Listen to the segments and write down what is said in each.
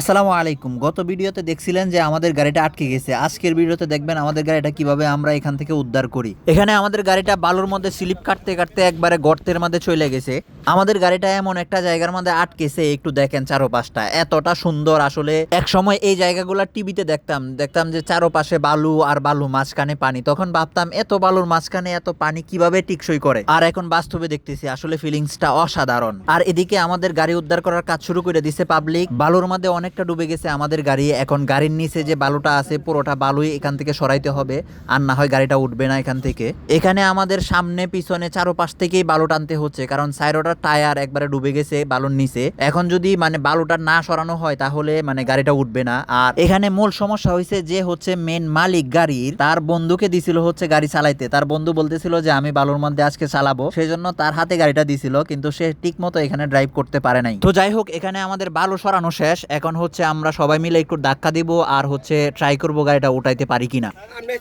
আসসালামু আলাইকুম। গত ভিডিওতে দেখছিলেন যে আমাদের গাড়িটা আটকে গেছে। আজকের ভিডিওতে দেখবেন আমাদের গাড়িটা কীভাবে আমরা এখান থেকে উদ্ধার করি। এখানে আমাদের গাড়িটা বালুর মধ্যে স্লিপ কাটতে কাটতে একবারে গর্তের মধ্যে চলে গেছে। আমাদের গাড়িটা এমন একটা জায়গার মধ্যে আটকেছে, একটু দেখেন চারোপাশটা। এতটা সুন্দর আসলে। এক সময় এই জায়গাগুলো টিভিতে দেখতাম। দেখতাম যে চারোপাশে বালু আর বালু মাঝখানে পানি। তখন ভাবতাম, এত বালুর মাঝখানে এত পানি কীভাবে টিকসই করে? আর এখন বাস্তবে দেখতেছি, আসলে ফিলিংসটা অসাধারণ। আর এদিকে আমাদের গাড়ি উদ্ধার করার কাজ শুরু করে দিছে পাবলিক বালুর মধ্যে অনেকটা ডুবে গেছে আমাদের গাড়ি। এখন গাড়ির নিচে যে বালুটা আছে, পুরোটা বালুই এখান থেকে সরাইতে হবে। আর না হয় গাড়িটা উঠবে না এখান থেকে। এখানে আমাদের সামনে, পিছনে, চারোপাশ থেকেই বালু টানতে হচ্ছে। কারণ সাইরোটার টায়ার একবারে ডুবে গেছে, বালুর নিচে। এখন যদি মানে বালুটা না সরানো হয়, তাহলে মানে গাড়িটা উঠবে না। আর এখানে মূল সমস্যা হয়েছে যে হচ্ছে মেন মালিক গাড়ির, তার বন্ধুকে দিছিল হচ্ছে গাড়ি চালাইতে। তার বন্ধু বলতেছিল যে, আমি বালুর মধ্যে আজকে চালাবো। সেই জন্য তার হাতে গাড়িটা দিছিল, কিন্তু সে ঠিক মতো এখানে ড্রাইভ করতে পারে নাই। তো যাই হোক, এখানে আমাদের বালু সরানো শেষ। এখন হচ্ছে আমরা সবাই মিলে একটু ধাক্কা দিব আর হচ্ছে ট্রাই করব গাড়িটা উঠাইতে পারি কিনা। আমরা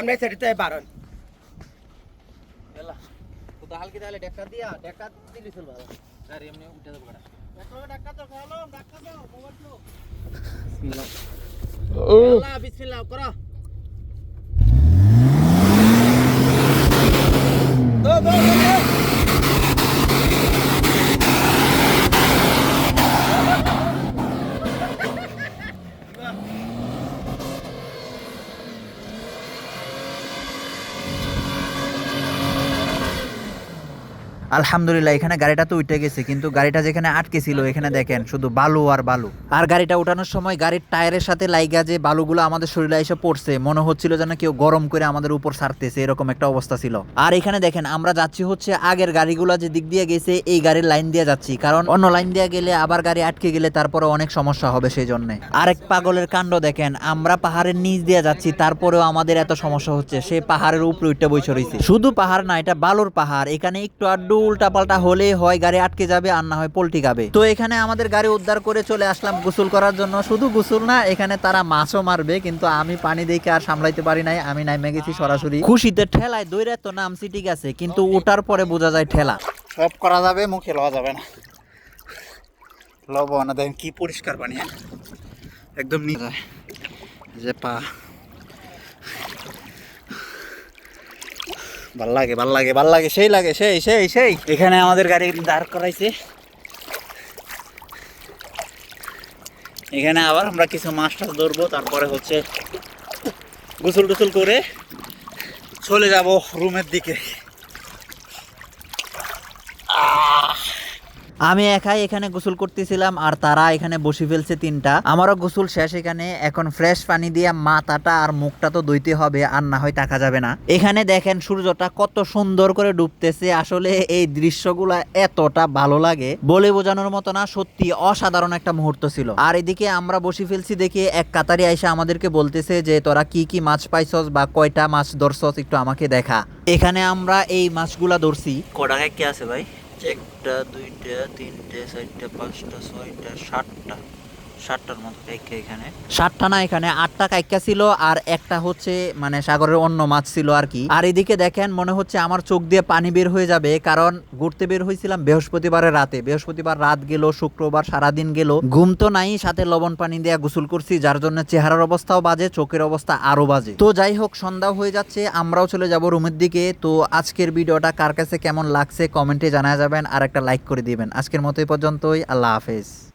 আমরা হালকি তাহলে ডেক্কা দিয়া ডেক্কা দিলি চলবে আর এমনি উঠে যাব বিসমিল্লাহ করো। আলহামদুলিল্লাহ, এখানে গাড়িটা তো উঠে গেছে, কিন্তু গাড়িটা যেখানে আটকে ছিল, এখানে দেখেন, শুধু বালু আর বালু। আর গাড়িটা উঠানোর সময় গাড়ির টায়ারের সাথে লাইগা যে বালুগুলো আমাদের শরীরে এসে পড়ছে, মনে হচ্ছিল যেন কেউ গরম করে আমাদের উপর ছাড়তেছে এরকম একটা অবস্থা ছিল। আর এখানে দেখেন, আমরা যাচ্ছি হচ্ছে আগের গাড়িগুলো যে দিক দিয়ে গেছে, এই গাড়ির লাইন দিয়ে যাচ্ছি, কারণ অন্য লাইন দিয়ে গেলে আবার গাড়ি আটকে গেলে তারপরে অনেক সমস্যা হবে সেই জন্য আরেক পাগলের কাণ্ড দেখেন, আমরা পাহাড়ের নিচ দিয়ে যাচ্ছি, তারপরেও আমাদের এত সমস্যা হচ্ছে, সে পাহাড়ের উপরে উঠতে বই রয়েছে। শুধু পাহাড় না, এটা বালুর পাহাড়, এখানে একটু আড্ডু উল্টা পাল্টা হলে হয়, গাড়ি আটকে যাবে আর না হয় পোল্টি খাবে। তো এখানে আমাদের গাড়ি উদ্ধার করে চলে আসলাম গোসল করার জন্য। শুধু গোসল না, এখানে তারা মাছও মারবে, কিন্তু আমি পানি দেখে আর সামলাইতে পারি নাই, আমি নামে গেছি সরাসরি। খুশিতে ঠেলায় দৈরে তো নামছি ঠিক আছে কিন্তু ওটার পরে বোঝা যায় ঠেলা। সব করা যাবে, মুখে লওয়া যাবে না। লবণ দেখেন কি পরিষ্কার পানি হ্যাঁ? একদম নিয়ে যায় যে পা। ভালো লাগে ভালো লাগে ভালো লাগে সেই লাগে, সেই সেই সেই। এখানে আমাদের গাড়ি দাঁড় করাইছে। এখানে আবার আমরা কিছু মাছ ধরবো, তারপরে হচ্ছে গোসল টুসল করে চলে যাব রুমের দিকে। আমি একাই এখানে গোসল করতেছিলাম আর তারা এখানে বসে ফেলছে তিনটা। আমারও গোসল শেষ এখানে। এখন ফ্রেশ পানি দিয়ে মাথাটা আর মুখটা তো দইতে হবে, আর না হয় টাকা যাবে না। এখানে দেখেন সূর্যটা কত সুন্দর করে ডুবতেছে। আসলে এই দৃশ্যগুলা এতটা ভালো লাগে, বলে বোঝানোর মতো না, সত্যি অসাধারণ একটা মুহূর্ত ছিল। আর এদিকে আমরা বসে ফেলছি দেখে এক কাতারি আইসা আমাদেরকে বলতেছে যে, তোরা কি কি মাছ পাইছস বা কয়টা মাছ ধরছস একটু আমাকে দেখা। এখানে আমরা এই মাছগুলা ধরছি। কটাকায় কে আছে ভাই? একটা দুইটা তিনটে চারটা পাঁচটা ছয়টা সাতটা। সাতটার মতো কাইকা এখানে। সাতটা না, এখানে আটটা কাইকা ছিল আর একটা হচ্ছে মানে সাগরের অন্য মাছ ছিল আর কি। আর এদিকে দেখেন, মনে হচ্ছে আমার চোখ দিয়ে পানি বের হয়ে যাবে, কারণ ঘুরতে বের হয়েছিলাম বৃহস্পতিবারের রাতে। বৃহস্পতিবার রাত গেল, শুক্রবার সারাদিন গেল। ঘুম তো নাই, সাথে লবণ পানি দিয়ে গোসল করছি, যার জন্য চেহারার অবস্থাও বাজে, চোখের অবস্থা আরও বাজে। তো যাই হোক, সন্ধ্যা হয়ে যাচ্ছে, আমরাও চলে যাব রুমের দিকে। তো আজকের ভিডিওটা কার কাছে কেমন লাগছে কমেন্টে জানা যাবেন, আর একটা লাইক করে দিবেন। আজকের মতো এই পর্যন্তই, আল্লাহ হাফেজ।